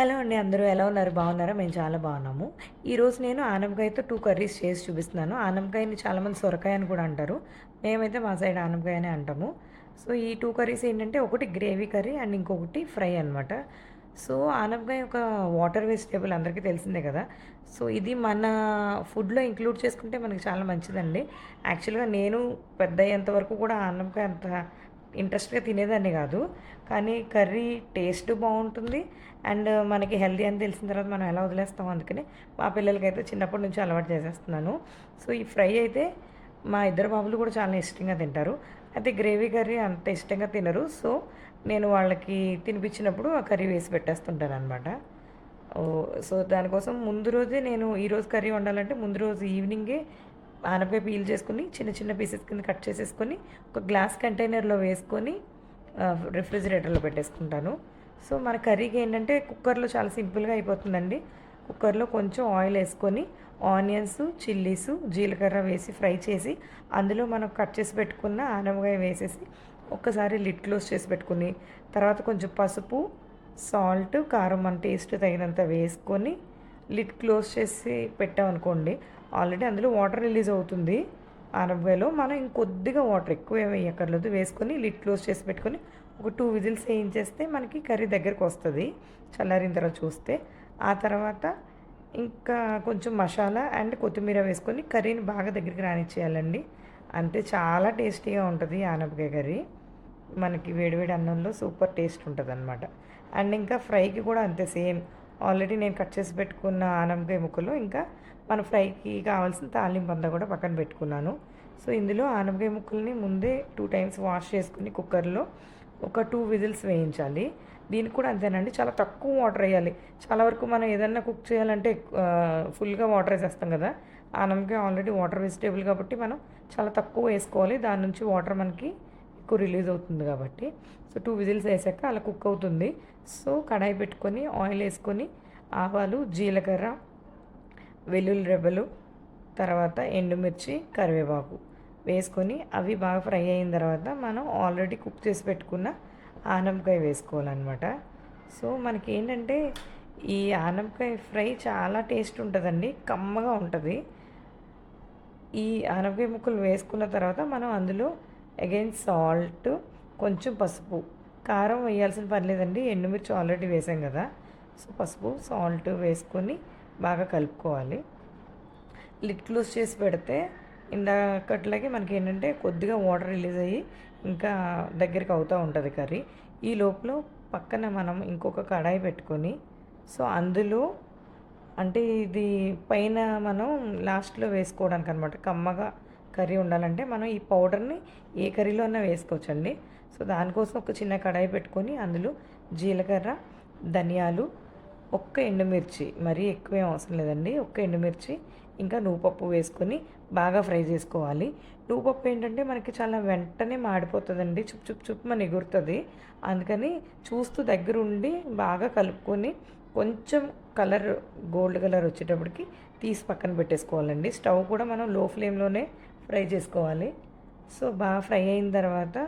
Hello అండి అందరూ ఎలా ఉన్నారు? బాగున్నారా? మేము చాలా బాగున్నాము. ఈరోజు నేను ఆనపకాయతో టూ కర్రీస్ చేసి చూపిస్తున్నాను. ఆనపకాయని చాలామంది సొరకాయ అని కూడా అంటారు. మేమైతే మా సైడ్ ఆనపకాయ అని అంటాము. సో ఈ టూ కర్రీస్ ఏంటంటే ఒకటి గ్రేవీ కర్రీ అండ్ ఇంకొకటి ఫ్రై అనమాట సో ఆనపకాయ ఒక వాటర్ వెజిటేబుల్ అందరికీ తెలిసిందే కదా. సో ఇది మన ఫుడ్లో ఇంక్లూడ్ చేసుకుంటే మనకి చాలా మంచిదండి. యాక్చువల్గా నేను పెద్ద అయ్యేంత వరకు కూడా ఆనపకాయ అంత ఇంట్రెస్ట్గా తినేదాన్ని కాదు. కానీ కర్రీ టేస్ట్ బాగుంటుంది. అండ్ మనకి హెల్దీ అని తెలిసిన తర్వాత మనం ఎలా వదిలేస్తాం అందుకని మా పిల్లలకైతే చిన్నప్పటి నుంచి అలవాటు చేసేస్తున్నాను. సో ఈ ఫ్రై అయితే మా ఇద్దరు బాబులు కూడా చాలా ఇష్టంగా తింటారు. అయితే గ్రేవీ కర్రీ అంత ఇష్టంగా తినరు. సో నేను వాళ్ళకి తినిపించినప్పుడు ఆ కర్రీ వేసి పెట్టేస్తుంటాను అనమాట సో దానికోసం ముందు రోజే నేను ఈరోజు కర్రీ వండాలంటే ముందు రోజు ఈవినింగే ఆనపకాయ పీల్ చేసుకుని చిన్న చిన్న పీసెస్ కింద కట్ చేసేసుకొని ఒక గ్లాస్ కంటైనర్లో వేసుకొని రిఫ్రిజిరేటర్లో పెట్టేసుకుంటాను. సో మన కర్రీకి ఏంటంటే కుక్కర్లో చాలా సింపుల్గా అయిపోతుందండి. కుక్కర్లో కొంచెం ఆయిల్ వేసుకొని ఆనియన్స్ చిల్లీస్ జీలకర్ర వేసి ఫ్రై చేసి అందులో మనం కట్ చేసి పెట్టుకున్న ఆనపకాయ వేసేసి ఒక్కసారి లిడ్ క్లోజ్ చేసి పెట్టుకుని తర్వాత కొంచెం పసుపు సాల్ట్ కారం మన టేస్ట్ తగినంత వేసుకొని లిడ్ క్లోజ్ చేసి పెట్టామనుకోండి ఆల్రెడీ అందులో వాటర్ రిలీజ్ అవుతుంది అరవైలో మనం ఇంకొద్దిగా వాటర్ ఎక్కువ ఏమి వేసుకొని లిడ్ క్లోజ్ చేసి పెట్టుకొని ఒక టూ విజిల్స్ వేయించేస్తే మనకి కర్రీ దగ్గరకు వస్తుంది చల్లారిన తర్వాత చూస్తే. ఆ తర్వాత ఇంకా కొంచెం మసాలా అండ్ కొత్తిమీర వేసుకొని కర్రీని బాగా దగ్గరికి రానిచ్చేయాలండి. అంతే చాలా టేస్టీగా ఉంటుంది ఆనపకాయ కర్రీ. మనకి వేడివేడి అన్నంలో సూపర్ టేస్ట్ ఉంటుంది అనమాట అండ్ ఇంకా ఫ్రైకి కూడా అంతే సేమ్. ఆల్రెడీ నేను కట్ చేసి పెట్టుకున్న ఆనపకాయ ముక్కలు ఇంకా మన ఫ్రైకి కావాల్సిన తాలింపు అంతా కూడా పక్కన పెట్టుకున్నాను. సో ఇందులో ఆనపకాయ ముక్కల్ని ముందే టూ టైమ్స్ వాష్ చేసుకుని కుక్కర్లో ఒక టూ విజిల్స్ వేయించాలి. దీనికి కూడా అంతేనండి చాలా తక్కువ వాటర్ వేయాలి. చాలా వరకు మనం ఏదన్నా కుక్ చేయాలంటే ఫుల్గా వాటర్ వేసేస్తాం కదా. ఆనపకాయ ఆల్రెడీ వాటర్ వెజిటేబుల్ కాబట్టి మనం చాలా తక్కువ వేసుకోవాలి. దాని నుంచి వాటర్ మనకి ఎక్కువ రిలీజ్ అవుతుంది కాబట్టి. సో టూ విజిల్స్ వేసాక అలా కుక్ అవుతుంది. సో కడాయి పెట్టుకొని ఆయిల్ వేసుకొని ఆవాలు జీలకర్ర వెల్లుల్లి రెబ్బలు తర్వాత ఎండుమిర్చి కరివేపాకు వేసుకొని అవి బాగా ఫ్రై అయిన తర్వాత మనం ఆల్రెడీ కుక్ చేసి పెట్టుకున్న ఆనంకాయ వేసుకోవాలన్నమాట. సో మనకి ఏంటంటే ఈ ఆనపకాయ ఫ్రై చాలా టేస్ట్ ఉంటుందండి. కమ్మగా ఉంటుంది. ఈ ఆనపకాయ ముక్కలు వేసుకున్న తర్వాత మనం అందులో అగైన్ సాల్ట్ కొంచెం పసుపు. కారం వేయాల్సిన పర్లేదండి ఎండుమిర్చి ఆల్రెడీ వేసాం కదా. సో పసుపు సాల్ట్ వేసుకొని బాగా కలుపుకోవాలి. లిట్ క్లోజ్ చేసి పెడితే ఇందాకట్లాగే మనకి ఏంటంటే కొద్దిగా వాటర్ రిలీజ్ అయ్యి ఇంకా దగ్గరికి అవుతూ ఉంటుంది కర్రీ. ఈ లోపల పక్కన మనం ఇంకొక కడాయి పెట్టుకొని సో అందులో అంటే ఇది పైన మనం లాస్ట్లో వేసుకోవడానికి అనమాట కమ్మగా కర్రీ ఉండాలంటే మనం ఈ పౌడర్ని ఏ కర్రీలో అయినా వేసుకోవచ్చండి. సో దానికోసం ఒక చిన్న కడాయి పెట్టుకొని అందులో జీలకర్ర ధనియాలు ఒక్క ఎండుమిర్చి మరీ ఎక్కువేం అవసరం లేదండి. ఒక్క ఎండుమిర్చి ఇంకా నువ్వుపప్పు వేసుకొని బాగా ఫ్రై చేసుకోవాలి. నువ్వుపప్పు ఏంటంటే మనకి చాలా వెంటనే మాడిపోతుందండి. చుప్ చుప్ చుప్ మన ఎగురుతుంది. అందుకని చూస్తూ దగ్గరుండి బాగా కలుపుకొని కొంచెం కలర్ గోల్డ్ కలర్ వచ్చేటప్పటికి తీసి పక్కన పెట్టేసుకోవాలండి. స్టవ్ కూడా మనం లో ఫ్లేమ్లోనే ఫ్రై చేసుకోవాలి. సో బాగా ఫ్రై అయిన తర్వాత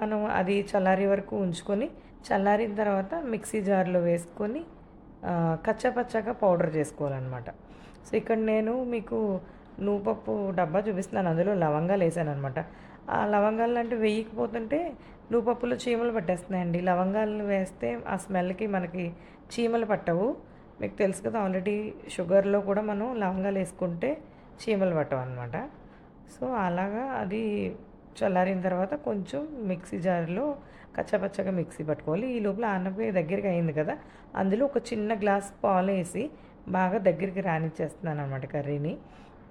మనం అది చల్లారి వరకు ఉంచుకొని చల్లారిన తర్వాత మిక్సీ జార్లో వేసుకొని కచ్చపచ్చగా పౌడర్ చేసుకోవాలన్నమాట. సో ఇక్కడ నేను మీకు నూపప్పు డబ్బా చూపిస్తున్నాను. అందులో లవంగాలు వేసాను అనమాట ఆ లవంగాలు అంటే వేయకపోతుంటే నూపప్పులో చీమలు పట్టేస్తున్నాయండి. లవంగాలు వేస్తే ఆ స్మెల్కి మనకి చీమలు పట్టవు. మీకు తెలుసు కదా ఆల్రెడీ షుగర్లో కూడా మనం లవంగాలు వేసుకుంటే చీమలు పట్టవు అనమాట సో అలాగా అది చల్లారిన తర్వాత కొంచెం మిక్సీ జార్లో కచ్చపచ్చగా మిక్సీ పట్టుకోవాలి. ఈ లోపల ఆనపకాయ దగ్గరికి అయింది కదా అందులో ఒక చిన్న గ్లాస్ పాలు వేసి బాగా దగ్గరికి రానిచ్చేస్తున్నాను అనమాట కర్రీని.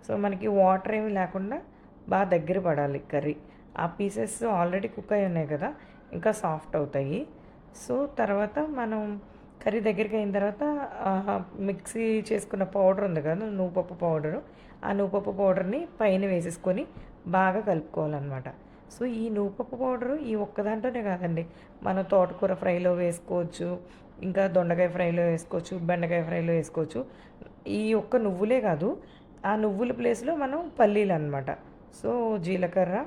సో మనకి వాటర్ ఏమి లేకుండా బాగా దగ్గర పడాలి కర్రీ. ఆ పీసెస్ ఆల్రెడీ కుక్ అయి ఉన్నాయి కదా ఇంకా సాఫ్ట్ అవుతాయి. సో తర్వాత మనం కర్రీ దగ్గరికి అయిన తర్వాత మిక్సీ చేసుకున్న పౌడర్ ఉంది కదా నువ్వుపప్పు పౌడరు. ఆ నువ్వుపప్పు పౌడర్ని పైన వేసేసుకొని బాగా కలుపుకోవాలన్నమాట. సో ఈ నువ్వుపప్పు పౌడరు ఈ ఒక్క దాంట్లోనే కాదండి. మనం తోటకూర ఫ్రైలో వేసుకోవచ్చు ఇంకా దొండకాయ ఫ్రైలో వేసుకోవచ్చు బెండకాయ ఫ్రైలో వేసుకోవచ్చు. ఈ ఒక్క నువ్వులే కాదు ఆ నువ్వుల ప్లేస్లో మనం పల్లీలు అనమాట సో జీలకర్ర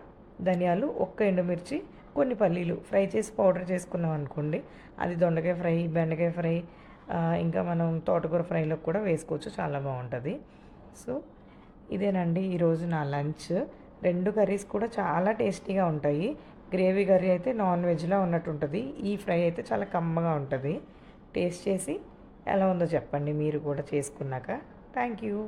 ధనియాలు ఒక్క ఎండుమిర్చి కొన్ని పల్లీలు ఫ్రై చేసి పౌడర్ చేసుకున్నాం అనుకోండి. అది దొండకాయ ఫ్రై బెండకాయ ఫ్రై ఇంకా మనం తోటకూర ఫ్రైలో కూడా వేసుకోవచ్చు. చాలా బాగుంటుంది. సో ఇదేనండి ఈరోజు నా లంచ్. రెండు కర్రీస్ కూడా చాలా టేస్టీగా ఉంటాయి. గ్రేవీ కర్రీ అయితే నాన్ వెజ్లో ఉన్నట్టు ఉంటుంది ఈ ఫ్రై అయితే చాలా కమ్మగా ఉంటుంది. టేస్ట్ చేసి ఎలా ఉందో చెప్పండి. మీరు కూడా చేసుకున్నాక. Thank you